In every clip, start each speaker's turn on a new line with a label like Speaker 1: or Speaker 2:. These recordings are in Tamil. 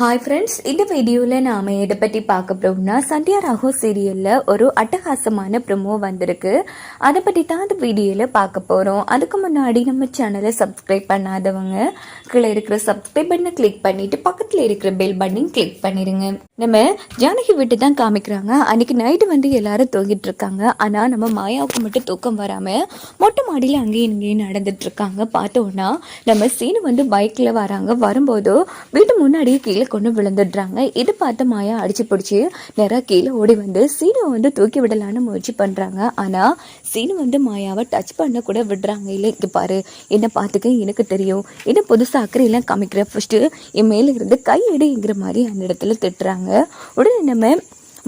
Speaker 1: ஹாய் ஃப்ரெண்ட்ஸ் இந்த வீடியோவில் நாம் எதை பற்றி பார்க்க போகிறோம்னா சந்தியா ராகோ சீரியலில் ஒரு அட்டகாசமான ப்ரொமோ வந்திருக்கு. அதை பற்றி தான் அந்த வீடியோவில் பார்க்க போகிறோம் அதுக்கு முன்னாடி நம்ம சேனலை சப்ஸ்கிரைப் பண்ணாதவங்க கீழே இருக்கிற சப்ஸ்கிரைப் பண்ணை கிளிக் பண்ணிவிட்டு பக்கத்தில் இருக்கிற பெல் பட்டன் கிளிக் பண்ணிடுங்க நம்ம ஜானகி வீட்டு தான் காமிக்கிறாங்க. அன்னைக்கு நைட்டு வந்து எல்லாரும் தூங்கிட்டு இருக்காங்க. ஆனால் நம்ம மாயாவுக்கு மட்டும் தூக்கம் வராமல் மொட்டை மாடியில் அங்கேயும் இங்கேயும் நடந்துட்டு இருக்காங்க. பார்த்தோன்னா நம்ம சீனு வந்து பைக்கில் வராங்க. வரும்போது வீட்டு முன்னாடியே கீழே கொண்டு விழுந்துடுறாங்க. இது பார்த்து மாயா அடிச்சு பிடிச்சி நேராக கீழே ஓடி வந்து சீனை வந்து தூக்கி விடலான்னு முயற்சி பண்ணுறாங்க ஆனால் சீனு வந்து மாயாவை டச் பண்ண கூட விடுறாங்க. இல்லை இங்கே பாரு என்னை பார்த்துக்க எனக்கு தெரியும். என்ன புதுசாக அக்கறையெல்லாம் காமிக்கிற ஃபஸ்ட்டு என் மேலே இருந்து கையெடுங்கிற மாதிரி அந்த இடத்துல திட்டுறாங்க. உடனே நம்ம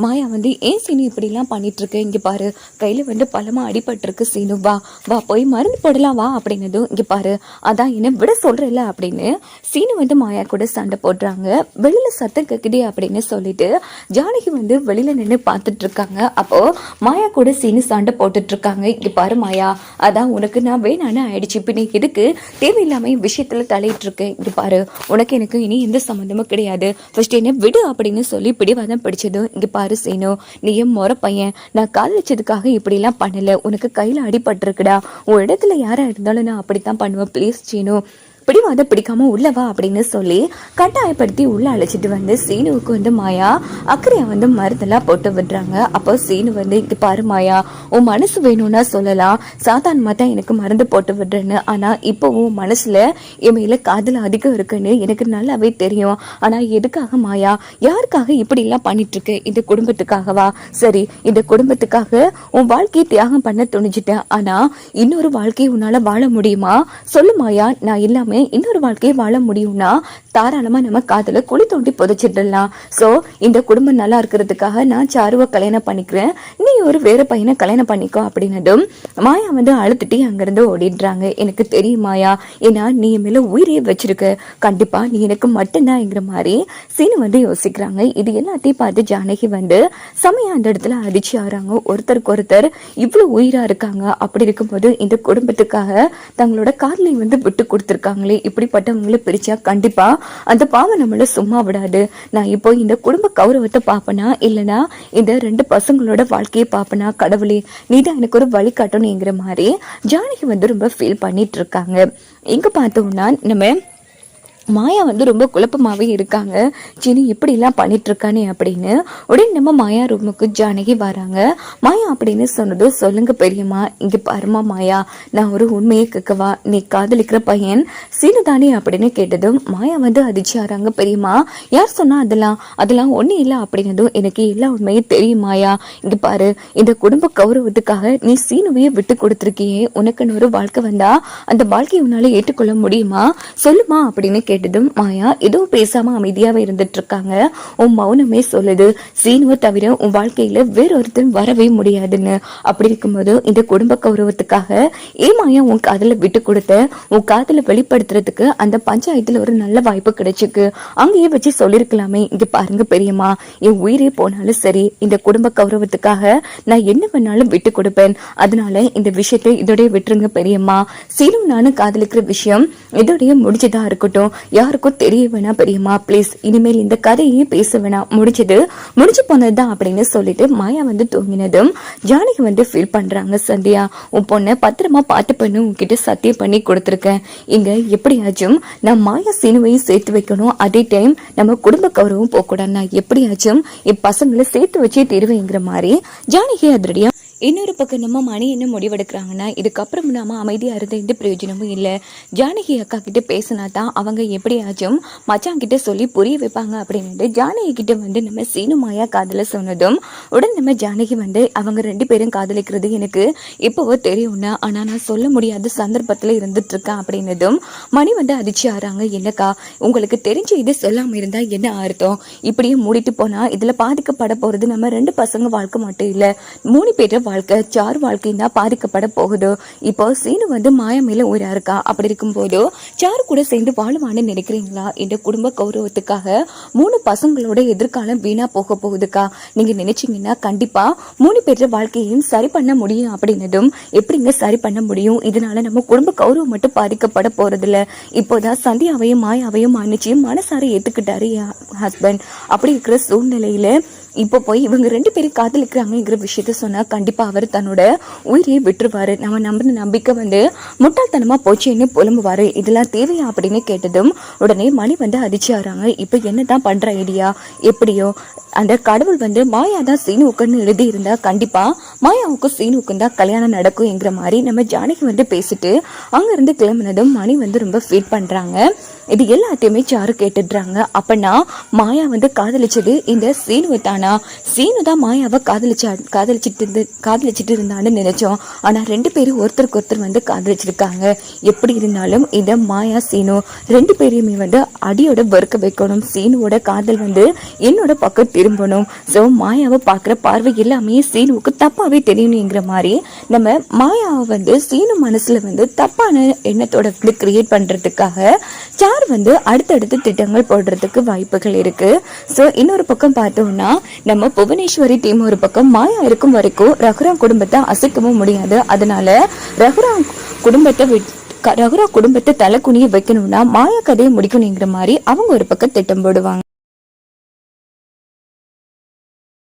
Speaker 1: மாயா வந்து ஏன் சீனு இப்படிலாம் பண்ணிட்டு இங்கே இங்க பாரு கையில் வந்து பலமாக அடிபட்டிருக்கு சீனு. வா வா போய் மருந்து போடலாம் வா அப்படின்னதும் இங்கே பாரு அதான் என்ன விட சொல்றல அப்படின்னு சீனு வந்து மாயா கூட சண்டை போடுறாங்க. வெளியில் சத்தம் கேட்குதே அப்படின்னு சொல்லிட்டு ஜானகி வந்து வெளியில் நின்று பார்த்துட்டு இருக்காங்க மாயா கூட சீனு சண்டை போட்டுட்டு இருக்காங்க இங்க பாரு மாயா அதான் உனக்கு நான் வேணான்னு ஆயிடுச்சு. இப்போ நீ எதுக்கு தேவையில்லாமல் விஷயத்தில் தலையிட்டுருக்கு? தலையிட்டு இருக்கேன் பாரு உனக்கு எனக்கு இனி எந்த சம்மந்தமும் கிடையாது. ஃபர்ஸ்ட் என்ன விடு அப்படின்னு சொல்லி பிடிவாதம் பிடிச்சதும் இங்கே பாரு சீனு நீ என் முறை பையன். நான் காதலிச்சதுக்காக இப்படிலாம் பண்ணல. உனக்கு கையில அடிபட்டிருக்குடா. உன் இடத்துல யாரா இருந்தாலும் நான் அப்படித்தான் பண்ணுவேன். ப்ளீஸ் சீனு. பிடிவாத பிடிக்காம உள்ளவா அப்படின்னு சொல்லி கட்டாயப்படுத்தி உள்ள அழைச்சிட்டு வந்து சீனுவுக்கு வந்து மாயா அக்கறையை வந்து மருந்தெல்லாம் போட்டு விடுறாங்க. அப்போ சீனு வந்து இது பாரு மாயா உன் மனசு வேணும்னா சொல்லலாம். சாதாரணமா தான் எனக்கு மருந்து போட்டு விடுறேன்னு. ஆனா இப்போ உன் மனசுல என் மேல காதல் அதிகம் இருக்குன்னு எனக்கு நல்லாவே தெரியும். ஆனா எதுக்காக மாயா? யாருக்காக இப்படி எல்லாம் பண்ணிட்டு இந்த குடும்பத்துக்காகவா? சரி இந்த குடும்பத்துக்காக உன் வாழ்க்கையை தியாகம் பண்ண துணிஞ்சிட்டேன். ஆனா இன்னொரு வாழ்க்கையை உன்னால வாழ முடியுமா? சொல்லு மாயா. நான் எல்லாருமே இன்னொரு வாழ்க்கையை வாழ முடியும்னா தாராளமா நம்ம காதில் குழி தோண்டி புதைச்சிடலாம். சோ இந்த குடும்பம் நல்லா இருக்கிறதுக்காக நான் சாருவை கல்யாணம் பண்ணிக்கிறேன். நீ ஒரு வேற பையனை கல்யாணம் பண்ணிக்கோ அப்படின்னதும் மாயா வந்து அழுத்துட்டு அங்கிருந்து ஓடிடுறாங்க. எனக்கு தெரியும் மாயா ஏன்னா நீ என் மேல வச்சிருக்க. கண்டிப்பா நீ எனக்கு மட்டும்தான்ங்கிற மாதிரி சீனு வந்து யோசிக்கிறாங்க. இது எல்லாத்தையும் பார்த்து ஜானகி வந்து சமயம் அந்த இடத்துல அதிர்ச்சி ஆறாங்க ஒருத்தருக்கு ஒருத்தர் இவ்வளவு உயிரா இருக்காங்க. அப்படி இருக்கும்போது இந்த குடும்பத்துக்காக தங்களோட காதலை வந்து விட்டு கொடுத்துருக்காங்க. இருக்காங்களே இப்படிப்பட்டவங்களை பிரிச்சா கண்டிப்பா அந்த பாவம் நம்மள சும்மா விடாது. நான் இப்போ இந்த குடும்ப கௌரவத்தை பார்ப்பனா இல்லனா இந்த ரெண்டு பசங்களோட வாழ்க்கையை பார்ப்பனா கடவுளே நீதான் எனக்கு ஒரு வழி காட்டணுங்கிற மாதிரி ஜானகி வந்து ரொம்ப ஃபீல் பண்ணிட்டு இருக்காங்க. இங்க பார்த்தோம்னா நம்ம மாயா வந்து ரொம்ப குழப்பமாகவே இருக்காங்க. சினி இப்படிலாம் பண்ணிட்டு அப்படின்னு. உடனே நம்ம மாயா ரூமுக்கு ஜானகி வராங்க. மாயா அப்படின்னு சொன்னதும் சொல்லுங்கள் பெரியம்மா இங்கே பாருமா மாயா நான் ஒரு உண்மையை கேட்கவா நீ காதலிக்கிற பையன்? சீனு தானே அப்படின்னு கேட்டதும் மாயா வந்து அதிர்ச்சி ஆறாங்க பெரியம்மா யார் சொன்னால் அதெல்லாம்? அதெல்லாம் ஒன்றும் இல்லை அப்படின்னதும் எனக்கு எல்லா உண்மையும் தெரியும் மாயா. இங்கே பாரு இந்த குடும்ப கௌரவத்துக்காக நீ சீனுவையே விட்டு கொடுத்துருக்கியே. உனக்குன்னு ஒரு வாழ்க்கை வந்தால் அந்த வாழ்க்கையை உன்னால் ஏற்றுக்கொள்ள முடியுமா? சொல்லுமா அப்படின்னு கேட்டதும் மாயா எதுவும் பேசாம அமைதியாவே இருந்துட்டு இருக்காங்க உன் மௌனமே சொல்லுது. சீனுவை தவிர உன் வாழ்க்கையில வேறொருத்தன் வரவே முடியாதுன்னு. அப்படி இருக்கும்போது இந்த குடும்ப கௌரவத்துக்காக ஏன் மாயா உன் காதல விட்டு கொடுத்த? உன் காதல வெளிப்படுத்துறதுக்கு அந்த பஞ்சாயத்துல ஒரு நல்ல வாய்ப்பு கிடைச்சிருக்கு. அங்கேயே வச்சு சொல்லிருக்கலாமே. இங்க பாருங்க பெரியம்மா. என் உயிரே போனாலும் சரி இந்த குடும்ப கௌரவத்துக்காக நான் என்ன வேணாலும் விட்டு கொடுப்பேன். அதனால இந்த விஷயத்தை இதோடய விட்டுருங்க பெரியம்மா. சீனும் நானும் காதலிக்கிற விஷயம் இதோடய முடிஞ்சதா இருக்கட்டும். யாருக்கும் தெரிய வேணாம் பெரியம்மா ப்ளீஸ் இனிமேல் இந்த கதையே பேச வேணாம் முடிச்சது முடிச்சு போனதுதான் அப்படின்னு சொல்லிட்டு மாயா வந்து தூங்கினதும் ஜானகி வந்து ஃபீல் பண்றாங்க சந்தியா. உன் பொண்ணை பத்திரமா பார்த்து பண்ணு உன்கிட்ட சத்தியம் பண்ணி கொடுத்துருக்கேன். இங்க எப்படியாச்சும் நான் மாயா சீனுவையும் சேர்த்து வைக்கணும். அதே டைம் நம்ம குடும்ப கௌரவம் போகக்கூடாது. நான் எப்படியாச்சும் என் பசங்களை சேர்த்து வச்சே தீருவேங்கிற மாதிரி ஜானகி அதிரடியா இன்னொரு பக்கம் நம்ம மணி என்ன முடிவெடுக்கிறாங்கன்னா இதுக்கப்புறம் நாம அமைதியா இருந்த எந்த பிரயோஜனமும் இல்லை. ஜானகி அக்கா கிட்ட பேசினா தான் அவங்க எப்படியாச்சும் மச்சான் கிட்ட சொல்லி புரிய வைப்பாங்க அப்படின்னுட்டு ஜானகி கிட்ட வந்து நம்ம சீனு மாயா காதல சொன்னதும் உடனே நம்ம ஜானகி வந்து அவங்க ரெண்டு பேரும் காதலிக்கிறது எனக்கு இப்போவோ தெரியும்னா ஆனா நான் சொல்ல முடியாத சந்தர்ப்பத்துல இருந்துட்டு இருக்கேன் அப்படின்னதும் மணி வந்து அதிர்ச்சி ஆறாங்க. என்னக்கா உங்களுக்கு தெரிஞ்ச இது சொல்லாம இருந்தா என்ன அர்த்தம்? இப்படியே மூடிட்டு போனா இதுல பாதிக்கப்பட போறது நம்ம ரெண்டு பசங்க வாழ்க்கை மட்டும் இல்ல. மூணு பேர வாழ்க்கை சார் வாழ்க்கையும் தான் பாதிக்கப்பட போகுது? இப்போ சீனு வந்து மாயா மேலே ஊரா இருக்கா? அப்படி இருக்கும்போது சார் கூட சேர்ந்து வாழுவான்னு நினைக்கிறீங்களா? இந்த குடும்ப கௌரவத்துக்காக மூணு பசங்களோட எதிர்காலம் வீணா போக போகுதுக்கா? நீங்க நினைச்சீங்கன்னா கண்டிப்பா மூணு பேர் வாழ்க்கையையும் சரி பண்ண முடியும் அப்படின்னதும் எப்படிங்க சரி பண்ண முடியும்? இதனால நம்ம குடும்ப கௌரவம் மட்டும் பாதிக்கப்பட போறது இல்ல இப்போதான் சந்தியாவையும் மாயாவையும் மன்னிச்சு மனசார ஏத்துக்கிட்டாரு என் ஹஸ்பண்ட் அப்படி இருக்கிற சூழ்நிலையில இப்போ போய் இவங்க ரெண்டு பேரும் காதலிக்கிறாங்கங்கிற விஷயத்த சொன்னா கண்டிப்பா அவர் தன்னோட உயிரையே விட்டுருவாரு. நம்ம நம்பின நம்பிக்கை வந்து முட்டாள்தனமா போச்சேன்னு புலம்புவாரு. இதெல்லாம் தேவையா அப்படின்னு கேட்டதும் உடனே மணி வந்து அதிர்ச்சி ஆகிறாங்க இப்போ என்னதான் பண்ற ஐடியா? எப்படியோ அந்த கடவுள் வந்து மாயா தான் சீனுவுக்குன்னு எழுதி இருந்தா கண்டிப்பா மாயாவுக்கும் சீனுவுக்கும் தான் கல்யாணம் நடக்கும்ங்கிற மாதிரி நம்ம ஜானகி வந்து பேசிட்டு அங்க இருந்து கிளம்புனதும் மணி வந்து ரொம்ப ஃபீல் பண்றாங்க. இது எல்லாத்தையுமே சாரு கேட்டுடுறாங்க. அப்பனா மாயா வந்து காதலிச்சது இந்த சீனுவை தானா? சீனு தான் மாயாவை காதலிச்சா காதலிச்சிட்டு இருந்து காதலிச்சிட்டு இருந்தான்னு நினைச்சோம். ஆனா ரெண்டு பேரும் ஒருத்தருக்கு ஒருத்தர் வந்து காதலிச்சிருக்காங்க. எப்படி இருந்தாலும் இந்த மாயா சீனு ரெண்டு பேரையுமே வந்து அடியோட வெறுக்க வைக்கணும். சீனுவோட காதல் வந்து என்னோட பக்கத்து திரும்பணும் ஸோ மாயாவை பார்க்குற பார்வை எல்லாமே சீனுவுக்கு தப்பாவே தெரியணுங்கிற மாதிரி நம்ம மாயாவை வந்து சீனு மனசுல வந்து தப்பான எண்ணத்தோட வந்து கிரியேட் பண்றதுக்காக சார் வந்து அடுத்தடுத்து திட்டங்கள் போடுறதுக்கு வாய்ப்புகள் இருக்கு. ஸோ இன்னொரு பக்கம் பார்த்தோம்னா நம்ம புவனேஸ்வரி டீம் ஒரு பக்கம் மாயா இருக்கும் வரைக்கும் ரகுராம் குடும்பத்தை அசைக்கவும் முடியாது. அதனால ரகுராம் குடும்பத்தை விட்- ரகுரா குடும்பத்தை தலை குனிய வைக்கணும்னா மாயா கதையை முடிக்கணுங்கிற மாதிரி அவங்க ஒரு பக்கம் திட்டம் போடுவாங்க.